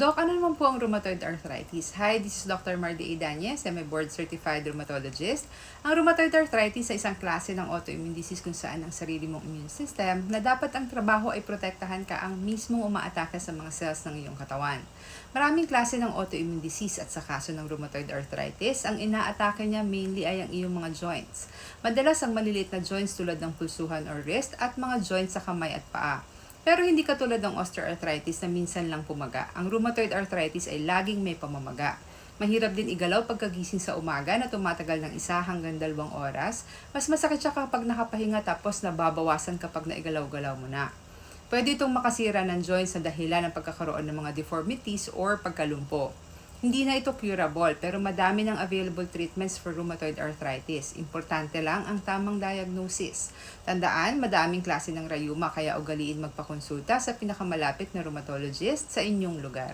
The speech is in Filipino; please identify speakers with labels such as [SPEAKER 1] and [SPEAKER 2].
[SPEAKER 1] Doc, ano naman po ang rheumatoid arthritis? Hi, this is Dr. Mardy Idañez. I'm a board-certified rheumatologist. Ang rheumatoid arthritis ay isang klase ng autoimmune disease kung saan ang sarili mong immune system na dapat ang trabaho ay protektahan ka ang mismong umaatake sa mga cells ng iyong katawan. Maraming klase ng autoimmune disease at sa kaso ng rheumatoid arthritis, ang inaatake niya mainly ay ang iyong mga joints. Madalas ang maliliit na joints tulad ng pulsuhan or wrist at mga joints sa kamay at paa. Pero hindi katulad ng osteoarthritis na minsan lang pumaga. Ang rheumatoid arthritis ay laging may pamamaga. Mahirap din igalaw pagkagising sa umaga na tumatagal ng isa hanggang dalawang oras. Mas masakit siya kapag nakapahinga tapos nababawasan kapag naigalaw-galaw mo na. Pwede itong makasira ng joints sa dahilan ng pagkakaroon ng mga deformities or pagkalumpo. Hindi na ito curable pero madami ng available treatments for rheumatoid arthritis. Importante lang ang tamang diagnosis. Tandaan, madaming klase ng rayuma kaya ugaliin magpakonsulta sa pinakamalapit na rheumatologist sa inyong lugar.